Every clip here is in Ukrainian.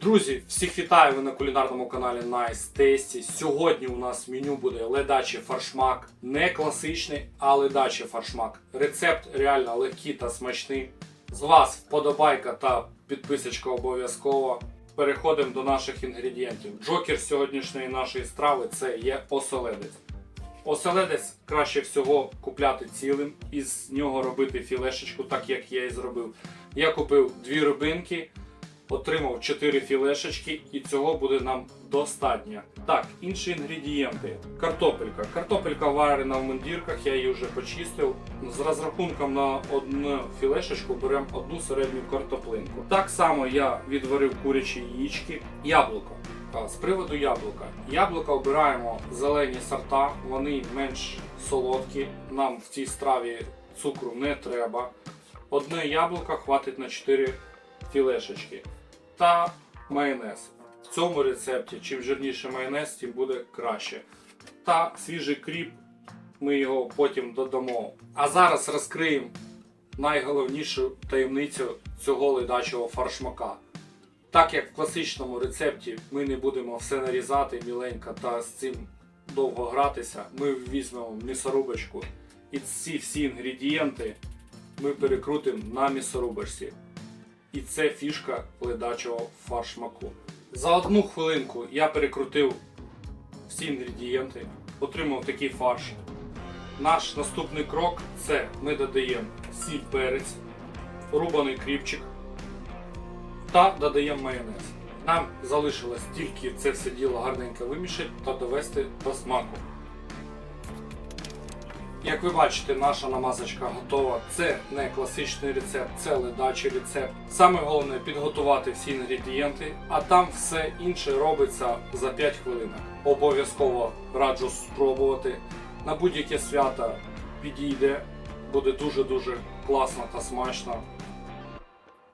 Друзі, всіх вітаю ви на кулінарному каналі Nice Tasty. Сьогодні у нас меню буде ледачий фаршмак. Не класичний, а ледачий фаршмак. Рецепт реально легкий та смачний. З вас вподобайка та підписочка обов'язково. Переходимо до наших інгредієнтів. Джокер сьогоднішньої нашої страви це є оселедець. Оселедець краще всього купляти цілим і з нього робити філешечку, так як я і зробив. Я купив дві рибинки, отримав 4 філешечки і цього буде нам достатньо. Так, інші інгредієнти. Картопелька. Картопелька варена в мундірках, я її вже почистив. З розрахунком на одну філешечку беремо одну середню картоплинку. Так само я відварив курячі яєчки, яблуко. З приводу яблука. Яблука обираємо зелені сорта, вони менш солодкі. Нам в цій страві цукру не треба. Одне яблуко хватить на 4 філешечки. Та майонез. В цьому рецепті, чим жирніше майонез, тим буде краще. Та свіжий кріп, ми його потім додамо. А зараз розкриємо найголовнішу таємницю цього ледачого фаршмака. Так як в класичному рецепті ми не будемо все нарізати міленько та з цим довго гратися, ми візьмемо м'ясорубочку і ці всі інгредієнти ми перекрутимо на м'ясорубочці. І це фішка ледачого фаршмаку. За одну хвилинку я перекрутив всі інгредієнти, отримав такий фарш. Наш наступний крок це ми додаємо сіль перець, рубаний кріпчик та додаємо майонез. Нам залишилось тільки це все діло гарненько вимішати та довести до смаку. Як ви бачите, наша намазочка готова. Це не класичний рецепт, це ледачий рецепт. Саме головне підготувати всі інгредієнти, а там все інше робиться за 5 хвилин. Обов'язково раджу спробувати. На будь-яке свято підійде, буде дуже-дуже класно та смачно.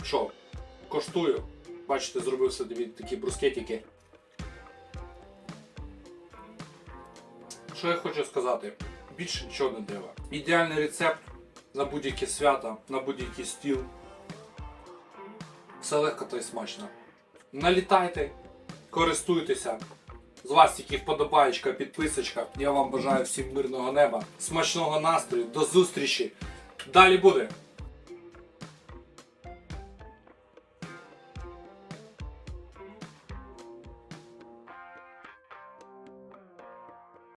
Що, коштую? Бачите, зробив собі такі брускетики. Що я хочу сказати? Більше нічого не треба. Ідеальний рецепт на будь-яке свято, на будь-який стіл. Все легко та й смачно. Налітайте, користуйтеся. З вас тільки вподобаєчка, підписочка. Я вам бажаю всім мирного неба, смачного настрою, до зустрічі. Далі буде!